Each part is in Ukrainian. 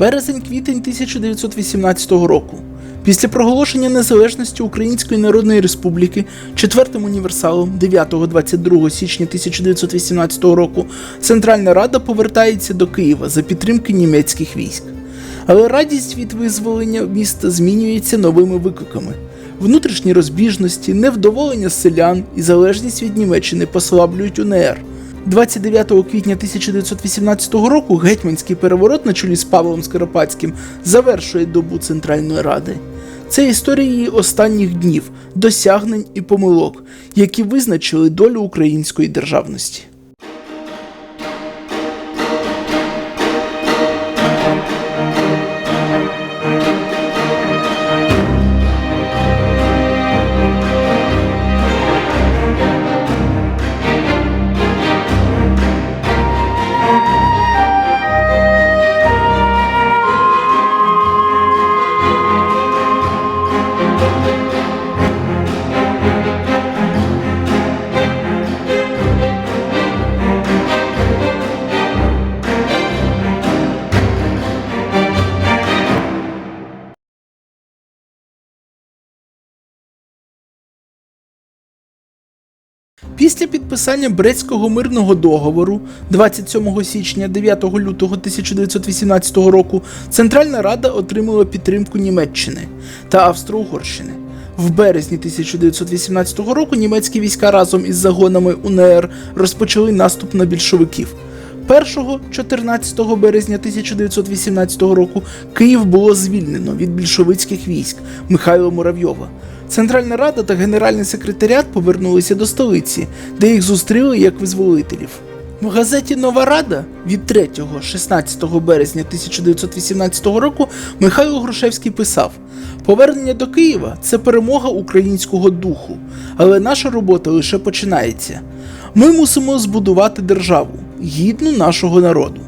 Березень-квітень 1918 року. Після проголошення незалежності Української Народної Республіки четвертим універсалом 9-22 січня 1918 року Центральна Рада повертається до Києва за підтримки німецьких військ. Але радість від визволення міста змінюється новими викликами. Внутрішні розбіжності, невдоволення селян і залежність від Німеччини послаблюють УНР. 29 квітня 1918 року гетьманський переворот на чолі з Павлом Скоропадським завершує добу Центральної Ради. Це історія її останніх днів, досягнень і помилок, які визначили долю української державності. Після підписання Брестського мирного договору 27 січня 9 лютого 1918 року Центральна Рада отримала підтримку Німеччини та Австро-Угорщини. В березні 1918 року німецькі війська разом із загонами УНР розпочали наступ на більшовиків. 1-14 березня 1918 року Київ було звільнено від більшовицьких військ Михайла Муравйова. Центральна Рада та Генеральний секретаріат повернулися до столиці, де їх зустріли як визволителів. В газеті Нова Рада від 3-16 березня 1918 року Михайло Грушевський писав: Повернення до Києва це перемога українського духу, але наша робота лише починається. Ми мусимо збудувати державу, гідну нашого народу.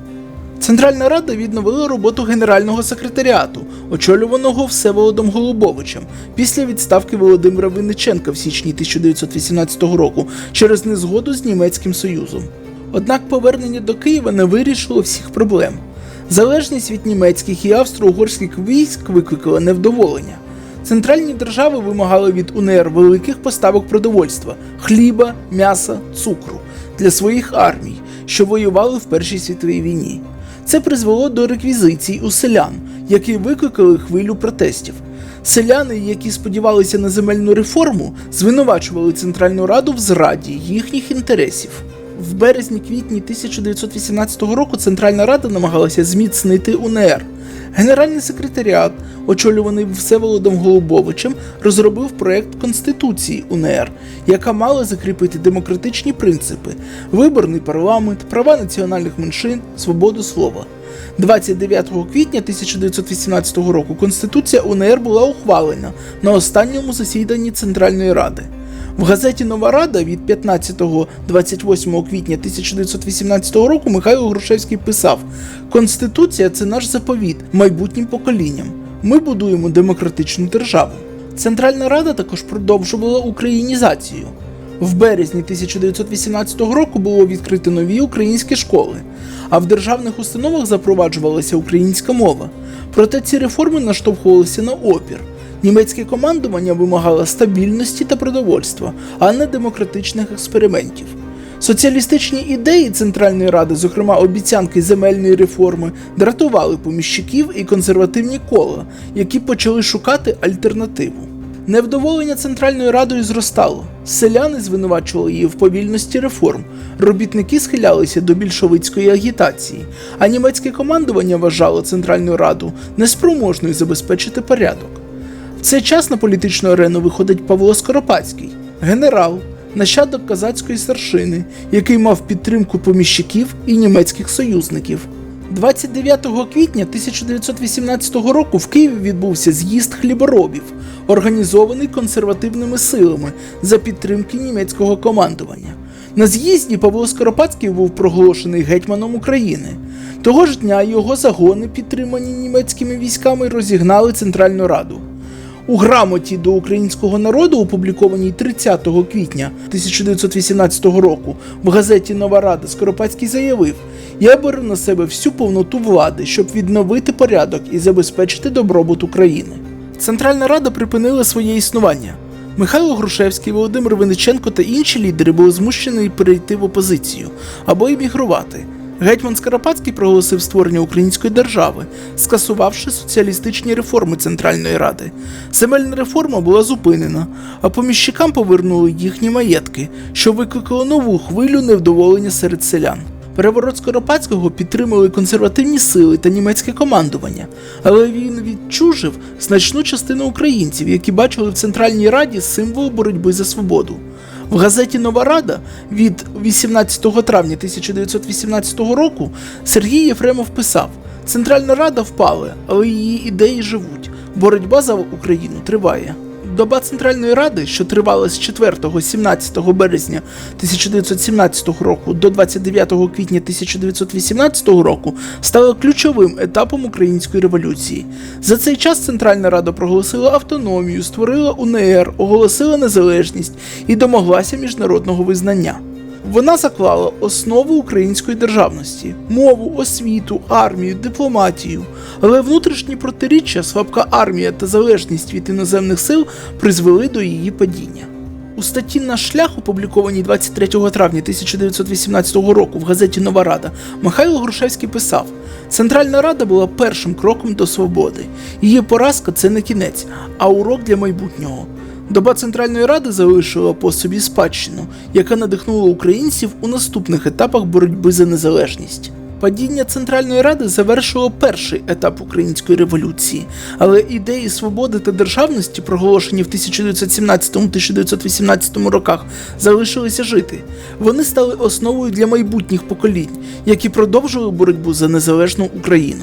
Центральна Рада відновила роботу Генерального секретаріату, очолюваного Всеволодом Голубовичем, після відставки Володимира Винниченка в січні 1918 року через незгоду з Німецьким Союзом. Однак повернення до Києва не вирішило всіх проблем. Залежність від німецьких і австро-угорських військ викликала невдоволення. Центральні держави вимагали від УНР великих поставок продовольства, хліба, м'яса, цукру для своїх армій, що воювали в Першій світовій війні. Це призвело до реквізицій у селян, які викликали хвилю протестів. Селяни, які сподівалися на земельну реформу, звинувачували Центральну Раду в зраді їхніх інтересів. В березні-квітні 1918 року Центральна Рада намагалася зміцнити УНР. Генеральний секретаріат, очолюваний Всеволодом Голубовичем, розробив проект Конституції УНР, яка мала закріпити демократичні принципи, виборний парламент, права національних меншин, свободу слова. 29 квітня 1918 року Конституція УНР була ухвалена на останньому засіданні Центральної Ради. В газеті Нова Рада від 15-28 квітня 1918 року Михайло Грушевський писав: Конституція це наш заповіт майбутнім поколінням. Ми будуємо демократичну державу. Центральна Рада також продовжувала українізацію. В березні 1918 року було відкрито нові українські школи, а в державних установах запроваджувалася українська мова. Проте ці реформи наштовхувалися на опір. Німецьке командування вимагало стабільності та продовольства, а не демократичних експериментів. Соціалістичні ідеї Центральної Ради, зокрема обіцянки земельної реформи, дратували поміщиків і консервативні кола, які почали шукати альтернативу. Невдоволення Центральною Радою зростало. Селяни звинувачували її в повільності реформ, робітники схилялися до більшовицької агітації, а німецьке командування вважало Центральну Раду неспроможною забезпечити порядок. Цей час на політичну арену виходить Павло Скоропадський, генерал, нащадок казацької старшини, який мав підтримку поміщиків і німецьких союзників. 29 квітня 1918 року в Києві відбувся з'їзд хліборобів, організований консервативними силами за підтримки німецького командування. На з'їзді Павло Скоропадський був проголошений гетьманом України. Того ж дня його загони, підтримані німецькими військами, розігнали Центральну Раду. У грамоті до українського народу, опублікованій 30 квітня 1918 року в газеті Нова Рада Скоропадський заявив: Я беру на себе всю повноту влади, щоб відновити порядок і забезпечити добробут України. Центральна Рада припинила своє існування. Михайло Грушевський, Володимир Винниченко та інші лідери були змушені перейти в опозицію або емігрувати. Гетьман Скоропадський проголосив створення української держави, скасувавши соціалістичні реформи Центральної Ради. Земельна реформа була зупинена, а поміщикам повернули їхні маєтки, що викликало нову хвилю невдоволення серед селян. Переворот Скоропадського підтримали консервативні сили та німецьке командування, але він відчужив значну частину українців, які бачили в Центральній Раді символ боротьби за свободу. В газеті Нова Рада від 18 травня 1918 року Сергій Єфремов писав: Центральна Рада впала, але її ідеї живуть. Боротьба за Україну триває. Доба Центральної Ради, що тривала з 4-17 березня 1917 року до 29 квітня 1918 року, стала ключовим етапом української революції. За цей час Центральна Рада проголосила автономію, створила УНР, оголосила незалежність і домоглася міжнародного визнання. Вона заклала основу української державності, мову, освіту, армію, дипломатію. Але внутрішні протиріччя, слабка армія та залежність від іноземних сил призвели до її падіння. У статті «Наш шлях», опублікованій 23 травня 1918 року в газеті Нова Рада, Михайло Грушевський писав: Центральна Рада була першим кроком до свободи. Її поразка це не кінець, а урок для майбутнього. Доба Центральної Ради залишила по собі спадщину, яка надихнула українців у наступних етапах боротьби за незалежність. Падіння Центральної Ради завершило перший етап української революції, але ідеї свободи та державності, проголошені в 1917-1918 роках, залишилися жити. Вони стали основою для майбутніх поколінь, які продовжили боротьбу за незалежну Україну.